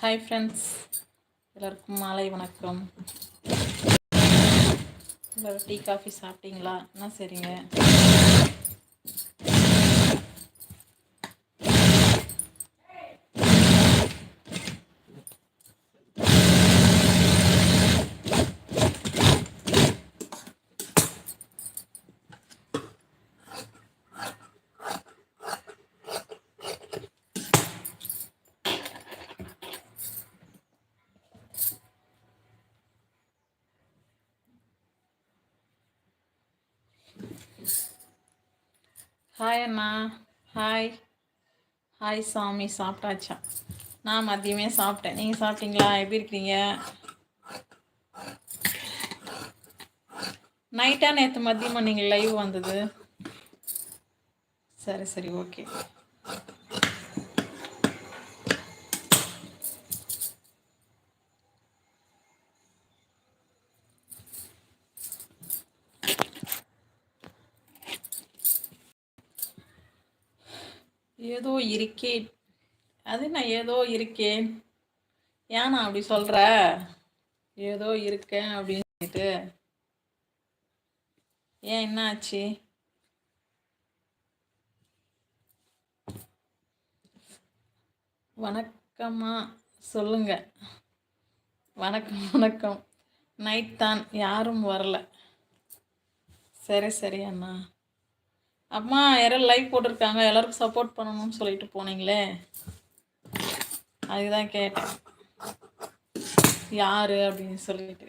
Hi friends எல்லோருக்கும் மாலை வணக்கம். எல்லோரும் டீ காஃபி சாப்பிட்டீங்களா? என்ன சரிங்க ஹாய் அண்ணா ஹாய் ஹாய் சாமி. சாப்பிட்டாச்சா? நான் மதியமே சாப்பிட்டேன். நீங்கள் சாப்பிட்டீங்களா? எப்படி இருக்கீங்க? நைட்டாக நேற்று மதியமாக நீங்கள் லைவ் வந்தது? சரி சரி ஓகே ஏதோ இருக்கேன். அது நான் ஏதோ இருக்கேன். ஏன் நான் அப்படி சொல்கிற ஏதோ இருக்கேன் அப்படின்னு சொல்லிட்டு. ஏன் என்ன ஆச்சு வணக்கம்மா சொல்லுங்க. வணக்கம் வணக்கம். நைட் தான். யாரும் வரல. சரி சரி அண்ணா. அம்மா யாரும் லைக் போட்டிருக்காங்க எல்லாருக்கும் சப்போர்ட் பண்ணணும்னு சொல்லிட்டு போனீங்களே? அதுதான் கேட்டேன். யாரு அப்படின்னு சொல்லிட்டு.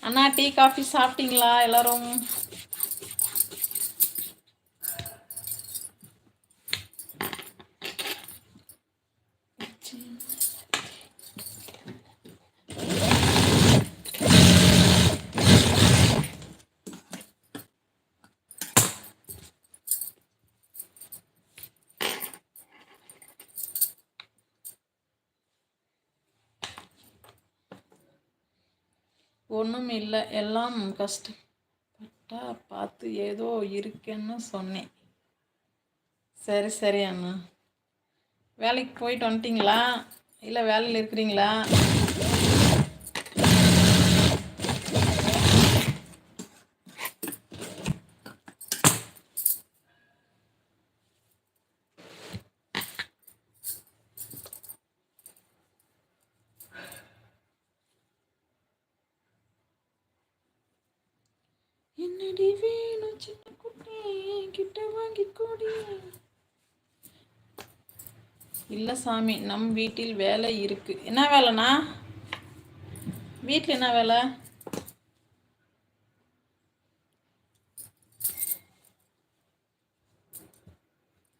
அண்ணா டீ காஃபி சாப்பிட்டீங்களா எல்லாரும்? ஒன்றும் இல்லை. எல்லாம் கஷ்டப்பட்டா பார்த்து ஏதோ இருக்கேன்னு சொன்னேன். சரி சரி அண்ணா. வேலைக்கு போயிட்டு வந்துட்டிங்களா? இல்லை வேலையில் இருக்கிறீங்களா என்னடி வேணும் சின்ன குட்டி கிட்ட வாங்கி கொடி இல்லை சாமி நம் வீட்டில் வேலை இருக்கு. என்ன வேலைண்ணா? வீட்டில் என்ன வேலை?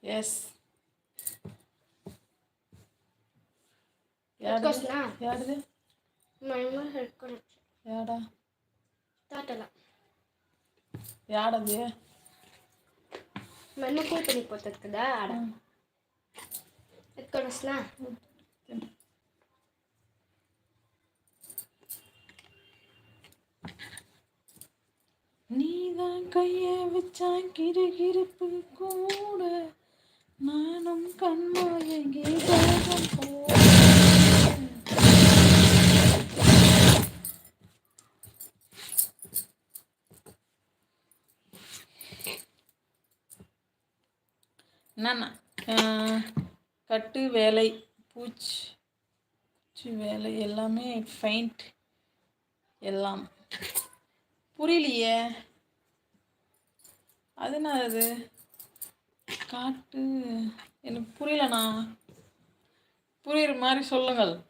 எஸ் யாருது? யாருது? யாடா ಯಾಡದು? ಮಣ್ಣು ಕೂತನಿ ಕೊತ್ತದ ಆಡ. ಎತ್ಕೊಡಿಸ್ಲಾ நீதான் கையை வச்சா கிருகிருப்பு கூட நானும் கண்மாயங்கே போகும் போ என்னென்ன கட்டு வேலை பூச்சி பூச்சி வேலை எல்லாமே ஃபைண்ட் எல்லாம். புரியலையே? அது என்ன அது? காட்டு எனக்கு புரியலண்ணா. புரியுற மாதிரி சொல்லுங்கள்.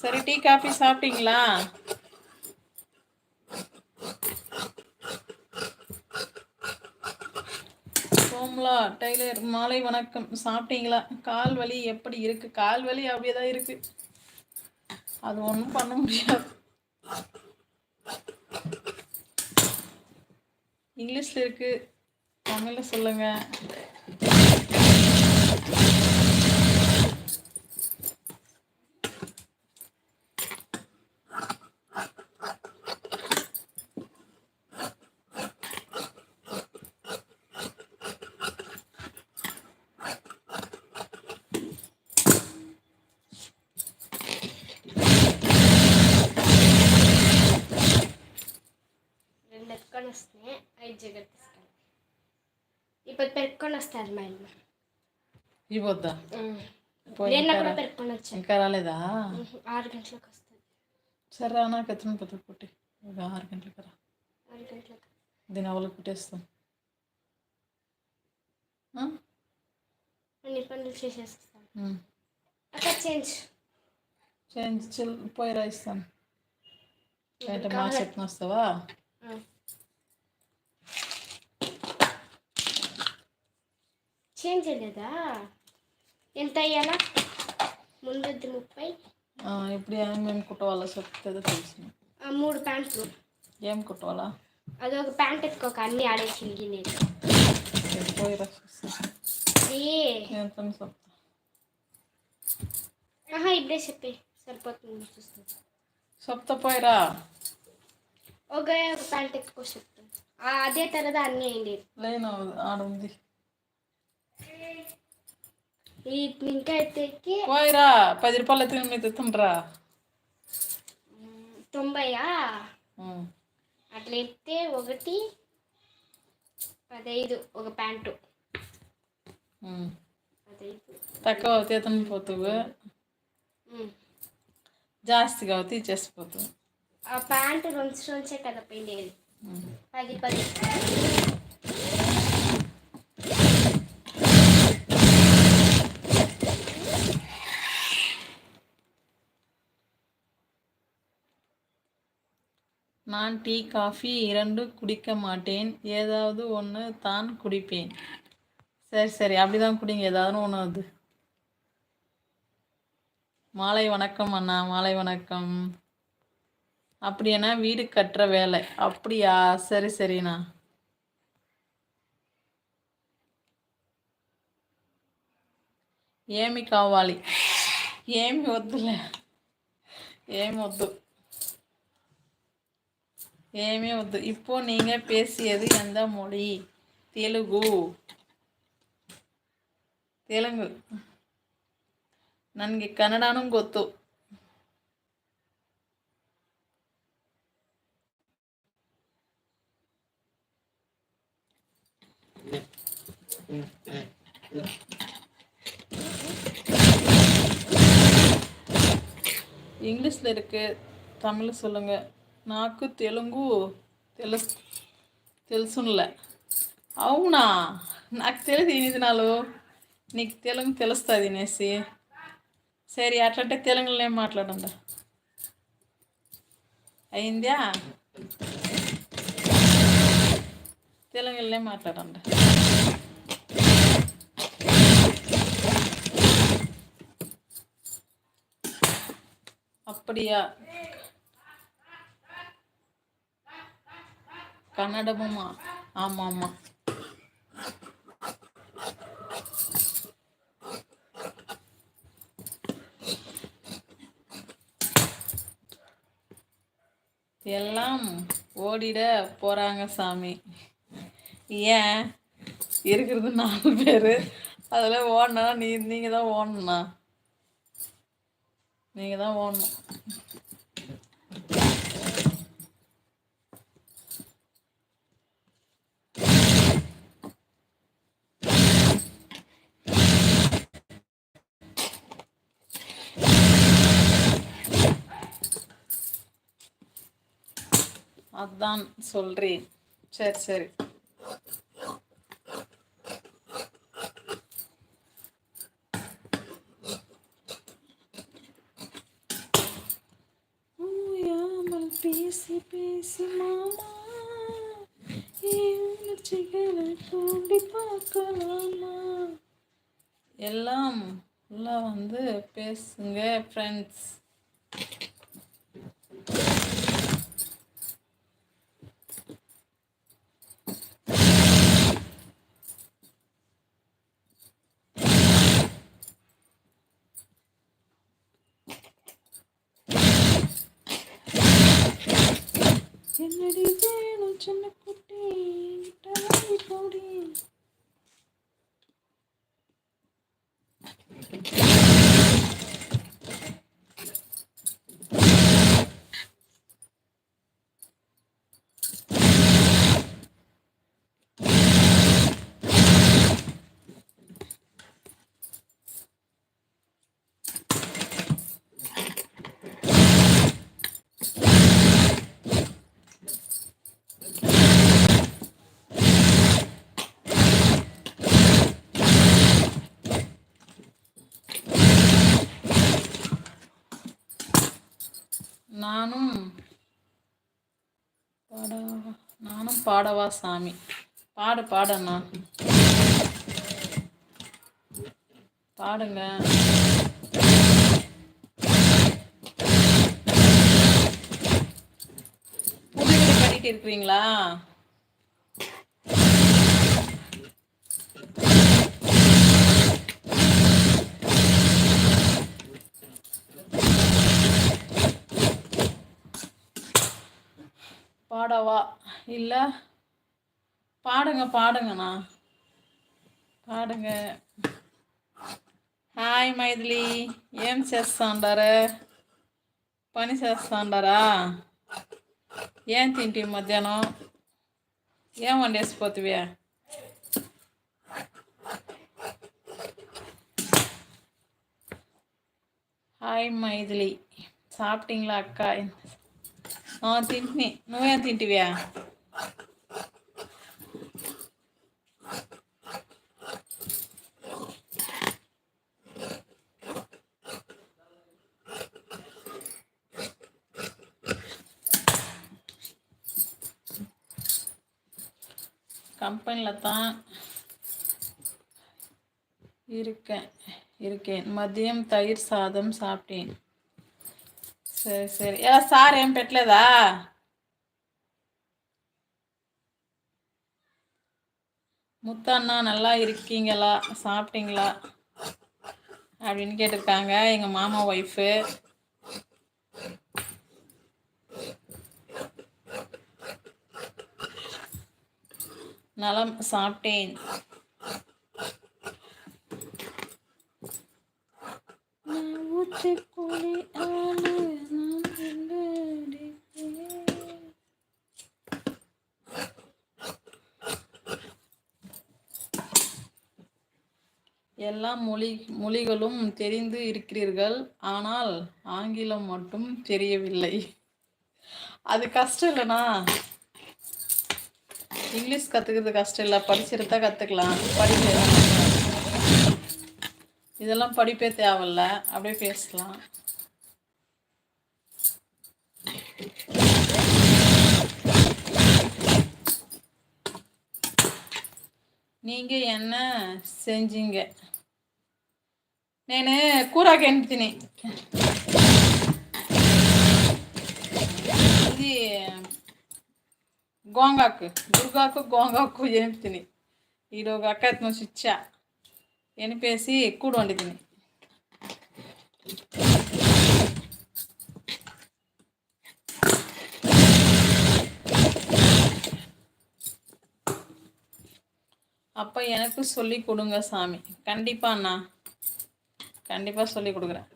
சரி டீ காஃபி சாப்பிட்டீங்களா? சோம்லா டெய்லர் மாலை வணக்கம். சாப்பிட்டீங்களா? கால் வலி எப்படி இருக்கு? கால் வலி அப்படியே தான் இருக்கு. அது ஒன்றும் பண்ண முடியாது. இங்கிலீஷில் இருக்கு. தமிழில் சொல்லுங்கள் ఇప్పుడు పెరుక్కొని వస్తారు మా ఇంట్లో ఇవ్వద్దా? కూడా పెరుక్కొని వచ్చాను ఇంకా రాలేదా? ఆరు గంటలకు వస్తుంది సరే నాకు ఎత్తున పెద్ద పుట్టి ఒక ఆరు గంటలకు రా. ఆరు గంటలకు. దీని అవలు కుట్టేస్తాం? అన్ని పనులు చేసేస్తాను. అక్కడ చేంజ్. చేంజ్ పోయి రా ఇస్తాను. అంటే మా కావాలి. చెట్టున వస్తావా? ఆ. చేంజ్ లేదా ఎంత అయ్యాలా ముందొద్దు ముప్పై. ఇప్పుడు ఏమేమి కుట్టవాలో చెప్తే తెలిసిన ఆ, మూడు ప్యాంట్లు. ఏం కుట్టవాలా? అదొక ప్యాంట్ ఎత్తుకోక అన్ని ఆడేసింది నేను. ఆహా ఇప్పుడే చెప్పే. సరిపోతుంది చూస్తాను చెప్తా పోయిరా. ఒక ఒక ప్యాంట్ ఎత్తుకో చెప్తాను అదే తర్వాత అన్నీ అయింది లేను ఆడ ఉంది. పోయిరా పది రూపాయలు ఎత్తుకుని మీద ఎత్తుండ్రా తొంభైయా? అట్లా ఎత్తే ఒకటి పదైదు ఒక ప్యాంటు. తక్కువ అవుతే ఎత్తుని పోతావు. జాస్తిగా అవుతే ఇచ్చేసిపోతావు ఆ ప్యాంటు రెండు రోజే కదా పోయిండేది ఉమ్. పది పది. நான் டீ காஃபி இரண்டு குடிக்க மாட்டேன் ஏதாவது ஒன்று தான் குடிப்பேன் சரி சரி அப்படிதான் குடிங்க ஏதாவது ஒன்று அது மாலை வணக்கம் அண்ணா மாலை வணக்கம் அப்படியாண்ணா வீடு கட்டுற வேலை அப்படியா சரி சரிண்ணா ఏమి కావాలి ఏమి వద్దులే ఏమి వద్దు ఏమీ వద్దు இப்போ நீங்க பேசியது எந்த மொழி தெலுங்கு ತೆಲುಗು ನನಗೆ ಕನ್ನಡನೂ ಗೊತ್ತು ఇంగ్లీష్లో இருக்கு தமிழ் சொல்லுங்க నాకు తెలుగు తెలుసు తెలుసునులే అవునా నాకు తెలియదు ఎన్ని దినాలు నీకు తెలుగు తెలుస్తుంది అనేసి సరే అట్లంటే తెలుగులోనే మాట్లాడండి అయిందా తెలుగులోనే మాట్లాడండి அப்படியா கன்னடமுமா? ஆமாம் ஆமாம் எல்லாம் ஓடிட போகிறாங்க சாமி. ஏன்? இருக்கிறது நாலு பேர். அதில் ஓடனா நீ நீங்கள் தான் ஓடணுண்ணா நீங்கள் தான் ஓடணும். அதான் சொல்கிறேன் சரி சரி. பேசி பேசி மாமா உணர்ச்சிகளை தூண்டி பார்க்கலாமா? எல்லாம் உள்ள வந்து பேசுங்க ஃப்ரெண்ட்ஸ் என்னடி வேணும்? சின்ன குட்டி போடி. நானும் பாடவா நானும் பாடவா சாமி. பாடு பாடண்ணா பாடுங்க. புது வீடு கட்டிட்டு இருக்கிறீங்களா? பாடவா இல்லை பாடுங்க பாடுங்கண்ணா பாடுங்க హాయ్ మైథిలి ఏం చేస్తా ఉండారు పని చేస్తా ఉండారా ఏం తింటి మధ్యాహ్నం ఏం వండేసిపోతువి హాయ్ మైథిలి சாப்பிட்டீங்களா அக்கா తింటుని. నువ్వేం తింటివ్యా கம்பெனியில் தான் இருக்கேன் இருக்கேன் மதியம் தயிர் சாதம் சாப்பிட்டேன் సరే సరే ఎలా సార్ ఏం పెట్టలేదా முத்தண்ணா நல்லா இருக்கீங்களா சாப்பிட்டீங்களா அப்படின்னு கேட்டிருக்காங்க எங்கள் மாமா ஒய்ஃபு நலம் சாப்பிட்டேன் நான் எல்லா மொழி மொழிகளும் தெரிந்து இருக்கிறீர்கள். ஆனால் ஆங்கிலம் மட்டும் தெரியவில்லை. அது கஷ்டம் இல்லைண்ணா. இங்கிலீஷ் கற்றுக்கிறது கஷ்டம் இல்லை. படிச்சிருந்தா கற்றுக்கலாம் படிக்க இதெல்லாம் படிப்பே தேவையில்ல. அப்படியே பேசலாம். நீங்கள் என்ன செஞ்சீங்க? నేను కూరకి ఎంపితిని ఇది గోంగాకు దుర్గాకు గోంగాకు ఎనిపితిని ఈడు ఒక అక్క ఎత్తున ఇచ్చా ఎనిపేసి కూడు వండి తిని அப்போ எனக்கு சொல்லி கொடுங்க சாமி கண்டிப்பா அண்ணா கண்டிப்பாக சொல்லி கொடுக்குறேன்.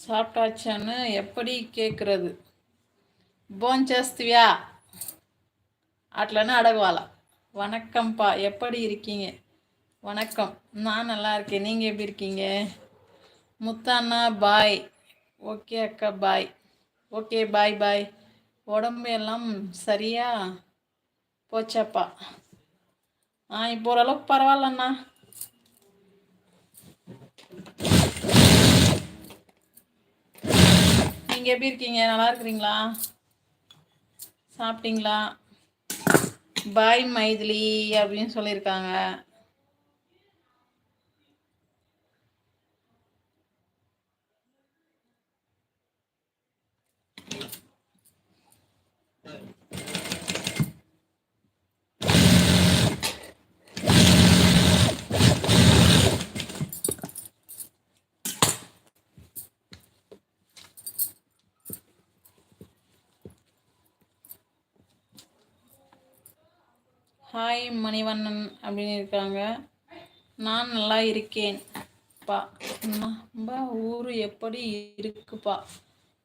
சாப்பிட்டாச்சான்னு எப்படி கேட்குறது போஞ்சேஸ்திவியா అట్లనే అడగవాలా வணக்கம்ப்பா எப்படி இருக்கீங்க வணக்கம் நான் நல்லா இருக்கேன் நீங்கள் எப்படி இருக்கீங்க முத்தாண்ணா பாய் ஓகே அக்கா பாய் ஓகே பாய் பாய் உடம்பு எல்லாம் சரியா போச்சாப்பா ஆ இப்போ ஓரளவுக்கு பரவாயில்லண்ணா நீங்கள் எப்படி இருக்கீங்க? நல்லா இருக்கிறீங்களா? சாப்பிட்டீங்களா? பாய் மைதிலி அப்படின்னு சொல்லியிருக்காங்க. ஹாய் மணிவண்ணன் அப்படின்னு இருக்காங்க நான் நல்லா இருக்கேன். பா நம்ம ஊர் எப்படி இருக்குப்பா?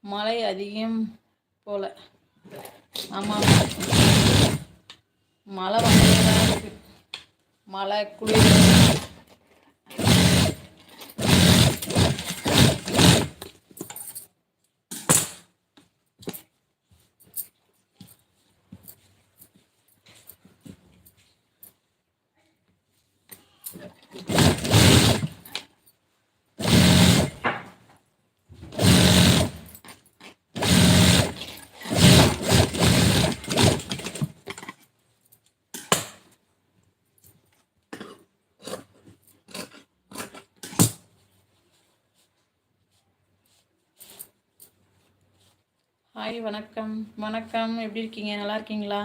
மழை அதிகம் போல. ஆமாம் மழை வந்து மழை குளிர். ஹாய் வணக்கம். வணக்கம். எப்படி இருக்கீங்க? நல்லா இருக்கீங்களா?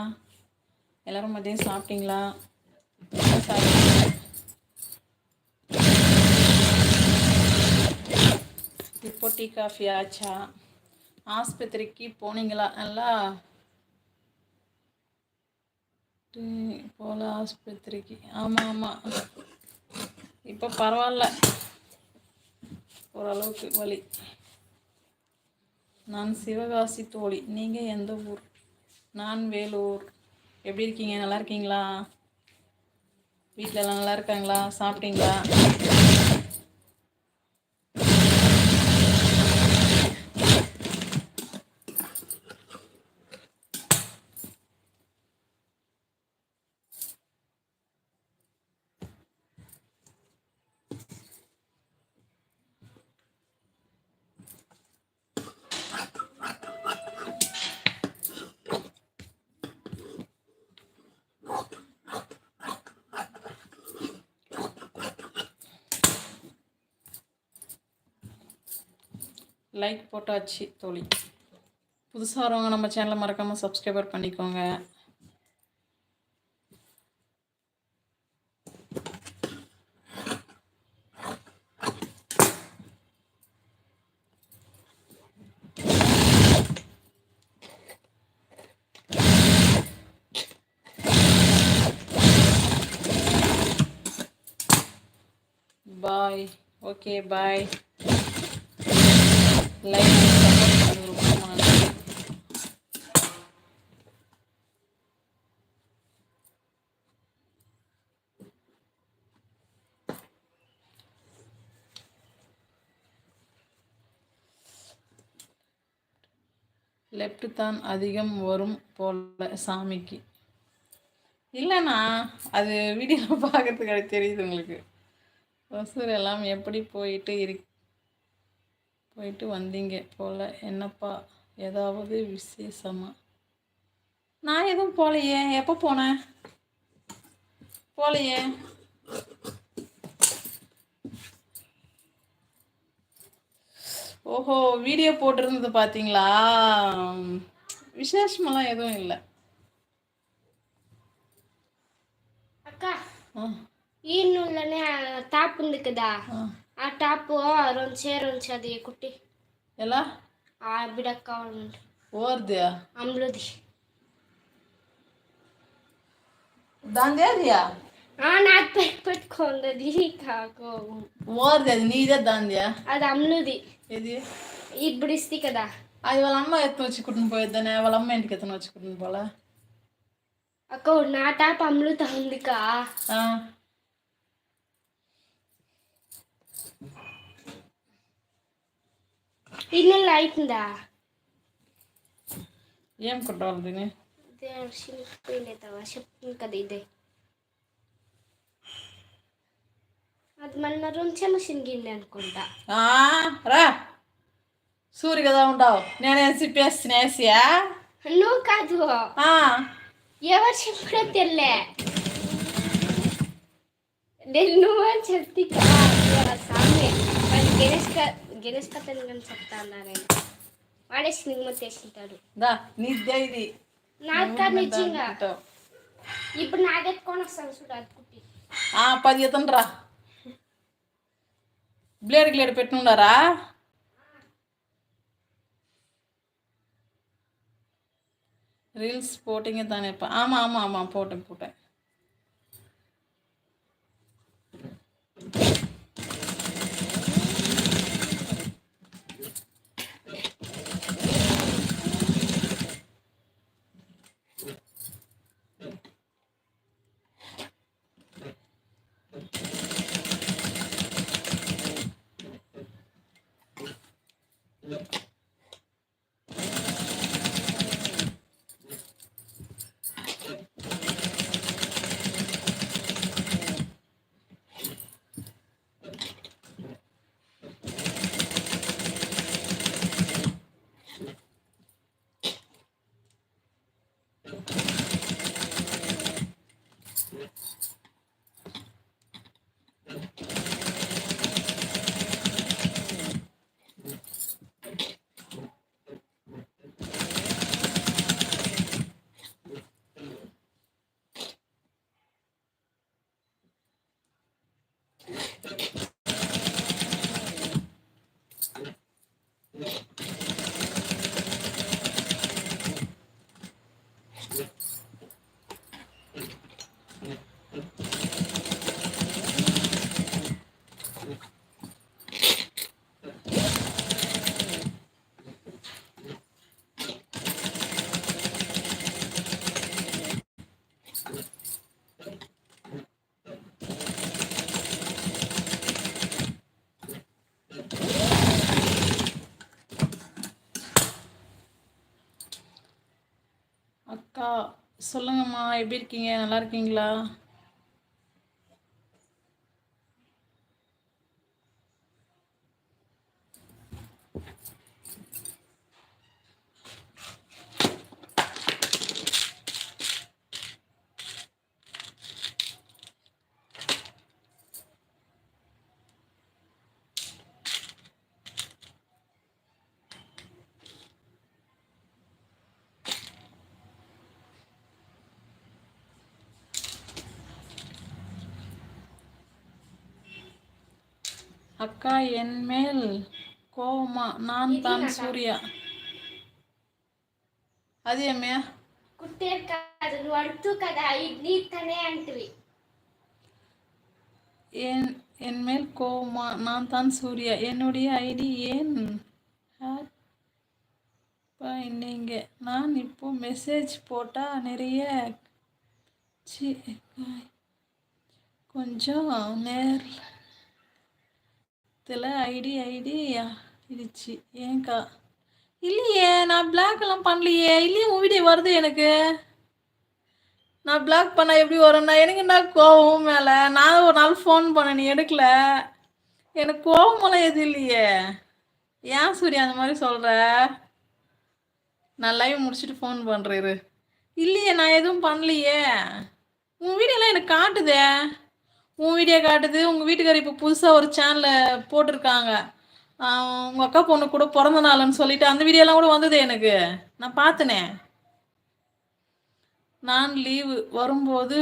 எல்லாரும் மதியம் சாப்பிட்டீங்களா? இப்போ டீ காஃபி ஆச்சா? ஆஸ்பத்திரிக்கு போனீங்களா? நல்லா போகல போல ஆஸ்பத்திரிக்கு. ஆமாம் ஆமாம் இப்போ பரவாயில்ல. ஓரளவுக்கு வலி. நான் சிவகாசி தோழி. நீங்கள் எந்த ஊர்? நான் வேலூர். எப்படி இருக்கீங்க? நல்லா இருக்கீங்களா? வீட்டிலலாம் நல்லா இருக்காங்களா? சாப்பிட்டீங்களா? லைக் போட்டாச்சு தோழி. புதுசாக வரவங்க நம்ம சேனலை மறக்காமல் சப்ஸ்கிரைபர் பண்ணிக்கோங்க. Bye okay bye like support ரொம்ப நன்றி லெஃப்ட் தான் அதிகம் வரும் போல சாமிக்கு. இல்லைண்ணா அது வீடியோவில் பார்க்கறதுக்கு தெரியுது உங்களுக்கு. ஒசூர் எல்லாம் எப்படி போயிட்டு இருக்கு? போயிட்டு வந்தீங்க போல. என்னப்பா ஏதாவது விசேஷமா? நான் எதுவும் போகலையே எப்போ போனேன் போகலையே ஓஹோ வீடியோ போட்டிருந்தது பார்த்தீங்களா விசேஷமெல்லாம் எதுவும் இல்லை. அக்கா ஈன்னு தாப்பு இருக்குதா ఆ ಟಾಪು ಅದೊಂದು ಸೇರ್ ಒಂದು అది కుట్టి. ఎలా? ఆ ಬಿಡಕ್ಕ ಓರ್ದ್ಯಾ ಅಮ್ಲದಿ ದಾಂದ್ಯಾದ್ಯಾ ఆ నాకు పెట్టుకుంది కాకు. ఓర్ది అది నీదే దాంది? అది అమ్ముది ఇది ఇప్పుడు ఇస్తే కదా. అది వాళ్ళ అమ్మ ఎత్తున వచ్చుకుంటుని పోయిద్దానే వాళ్ళ అమ్మ ఇంటికి ఎత్తున వచ్చుకుంటుని పోలా? అక్క నా టాప్ అమృతి ఉంది కా నెల అవుతుందా ఏం కుట్టాలి చినిగిపోయిలేతావా చెప్తుంది కదా ఇదే. అది మన అనుకుంటా. ఆ, రా. సూరి కదా ఉండవు నేనేం సిప్పేసి వేసియా నువ్వు కాదు. ఎవరు చెప్పడో తెల్లే. నేను నువ్వు అని చెప్తే సామి. గణేష్ క- గణేష్ కథలు కానీ చెప్తా అన్నారని వాడే సినిమా తెచ్చుంటాడు దా నీదే ఇది నాకు కాదు నిజంగా కుట్టావు. ఇప్పుడు నాకెత్తుకొని వస్తాను చూడు అది కుట్టి ఆ, పది ఎత్తండి రా బ్లేడ్ గ్లేడ్ పెట్టున్నారా ரீல்ஸ் போட்டிங்க தானேப்பா ஆமாம் ஆமாம் ஆமாம் போட்டேன் போட்டேன் எப்படி இருக்கீங்க? நல்லா இருக்கீங்களா? அக்கா என் மேல் கோவமா நான் தான் சூர்யா అదేమ్యా కుట్టేరు కాదు నువ్వు అడుగుతూ కదా ఇడ్లీ తనే అంటివి என் என் மேல் கோவமா நான் தான் சூர்யா என்னுடைய ஐடி ஏன் ஹேக் பண்ணீங்க நான் இப்போ மெசேஜ் போட்டால் நிறைய சி கொஞ்சம் இதில் ஐடி ஐடி ஆயிடுச்சு. ஏன்க்கா இல்லையே நான் பிளாக் எல்லாம் பண்ணலையே. இல்லையே உன் வீடியோ வருது எனக்கு. நான் பிளாக் பண்ண எப்படி வரும்னா எனக்கு என்ன கோவம் மேலே? நான் ஒரு நாள் ஃபோன் பண்ண நீ எடுக்கல. எனக்கு கோவமெல்லாம் எதுவும் இல்லையே. ஏன் சூர்யா அந்த மாதிரி சொல்கிற நான் லைவ் முடிச்சுட்டு ஃபோன் பண்ணுறேரு இல்லையே நான் எதுவும் பண்ணலையே. உன் வீடியோலாம் எனக்கு காட்டுதே. உன் வீடியோ காட்டுது. உங்கள் வீட்டுக்காரர் இப்போ புதுசாக ஒரு சேனலில் போட்டிருக்காங்க. உங்கள் அக்கா பொண்ணு கூட பிறந்த நாளுன்னு சொல்லிட்டு அந்த வீடியோலாம் கூட வந்தது எனக்கு. நான் பார்த்தனே. நான் லீவு வரும்போது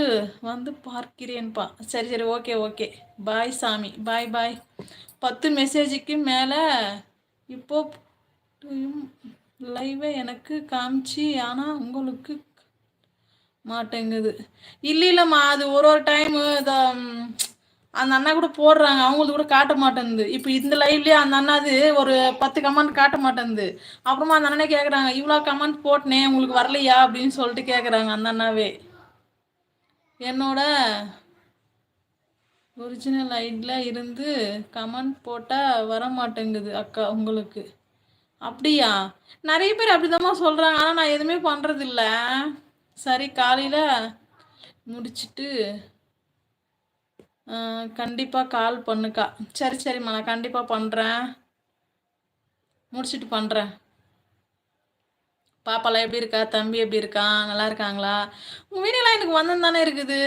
வந்து பார்க்கிறேன்ப்பா. சரி சரி ஓகே ஓகே பாய் சாமி. பாய் பாய் பத்து மெசேஜுக்கு மேலே இப்போ லைவை எனக்கு காமிச்சு ஆனால் உங்களுக்கு மாட்டேங்குது. இல்லை இல்லைம்மா அது ஒரு ஒரு டைமு இதை அந்த அண்ணா கூட போடுறாங்க. அவங்களுக்கு கூட காட்ட மாட்டேங்குது. இப்போ இந்த லைவ்லயே அந்த அண்ணா அது ஒரு பத்து கமெண்ட் காட்ட மாட்டேங்குது. அப்புறமா அந்த அண்ணனே கேட்குறாங்க இவ்வளோ கமெண்ட் போட்டனே உங்களுக்கு வரலையா? அப்படின்னு சொல்லிட்டு கேட்குறாங்க அந்த அண்ணாவே. என்னோட ஒரிஜினல் ஐடியில் இருந்து கமெண்ட் போட்டால் வர மாட்டேங்குது அக்கா உங்களுக்கு. அப்படியா? நிறைய பேர் அப்படிதாம்மா சொல்கிறாங்க ஆனால் நான் எதுவுமே பண்ணுறதில்ல சரி காலையில் முடிச்சுட்டு கண்டிப்பாக கால் பண்ணுக்கா. சரி சரிம்மா நான் கண்டிப்பாக பண்ணுறேன் முடிச்சுட்டு பண்ணுறேன் பாப்பாலாம் எப்படி இருக்கா? தம்பி எப்படி இருக்கான் நல்லா இருக்காங்களா? உங்கள் வீடியோலாம் எனக்கு வந்து தானே இருக்குது.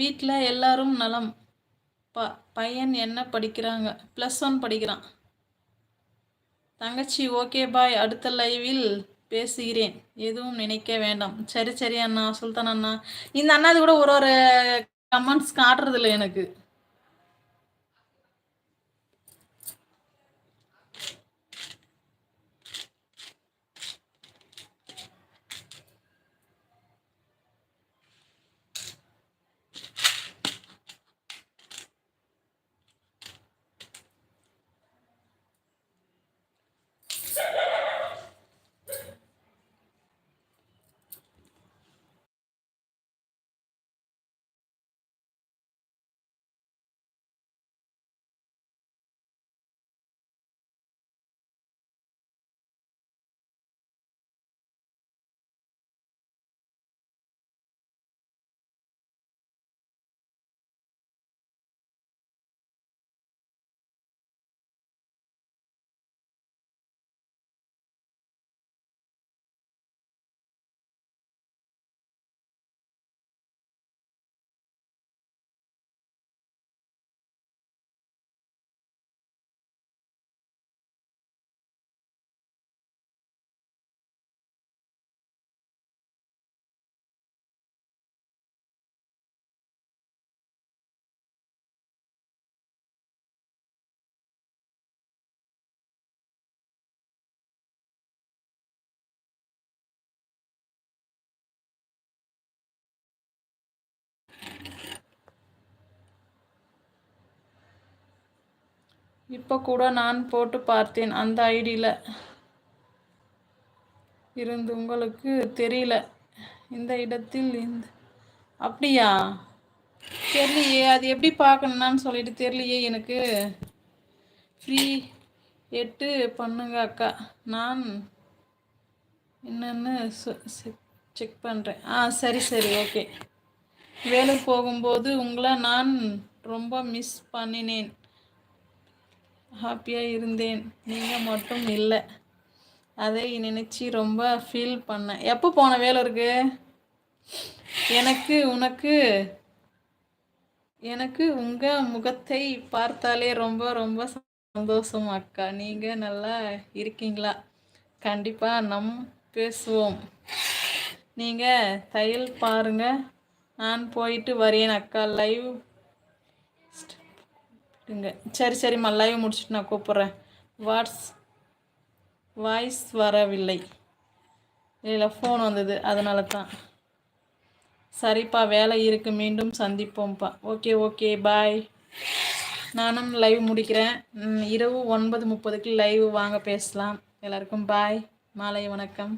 வீட்டில் எல்லாரும் நலம். ப பையன் என்ன படிக்கிறாங்க? ப்ளஸ் ஒன் படிக்கிறான். தங்கச்சி ஓகே பாய். அடுத்த லைவில் பேசுகிறேன். எதுவும் நினைக்க வேண்டாம். சரி சரி அண்ணா. சுல்தான் அண்ணா. இந்த அண்ணா இது கூட ஒரு ஒரு கமெண்ட்ஸ் காட்டுறதில்ல எனக்கு. இப்போ கூட நான் போட்டு பார்த்தேன். அந்த ஐடியில் இருந்து உங்களுக்கு தெரியல. இந்த இடத்தில் இந்த அப்படியா? தெரியலையே. அது எப்படி பார்க்கணுன்னு சொல்லிட்டு தெரியலையே எனக்கு. ஃப்ரீ எட்டு பண்ணுங்க அக்கா. நான் என்னென்னு செக் பண்ணுறேன் ஆ சரி சரி ஓகே. வேலை போகும்போது உங்களை நான் ரொம்ப மிஸ் பண்ணினேன். ஹாப்பியாக இருந்தேன். நீங்கள் மட்டும் இல்லை. அதை நினச்சி ரொம்ப ஃபீல் பண்ணேன். எப்போ போன வேலூருக்கு எனக்கு உனக்கு எனக்கு உங்கள் முகத்தை பார்த்தாலே ரொம்ப ரொம்ப சந்தோஷம் அக்கா. நீங்கள் நல்லா இருக்கீங்களா? கண்டிப்பாக நம் பேசுவோம். நீங்கள் தையல் பாருங்கள் நான் போயிட்டு வரேன் அக்கா. லைவ் சரி சரிம்மா லைவ் முடிச்சுட்டு நான் கூப்பிட்றேன். வாட்ஸ் வாய்ஸ் வரவில்லை. இல்லை ஃபோன் வந்தது. அதனால தான் சரிப்பா வேலை இருக்குது மீண்டும் சந்திப்போம்ப்பா. ஓகே ஓகே பாய் நானும் லைவ் முடிக்கிறேன். இரவு ஒன்பது முப்பதுக்கு லைவ் வாங்க பேசலாம். எல்லாருக்கும் பாய் மாலை வணக்கம்.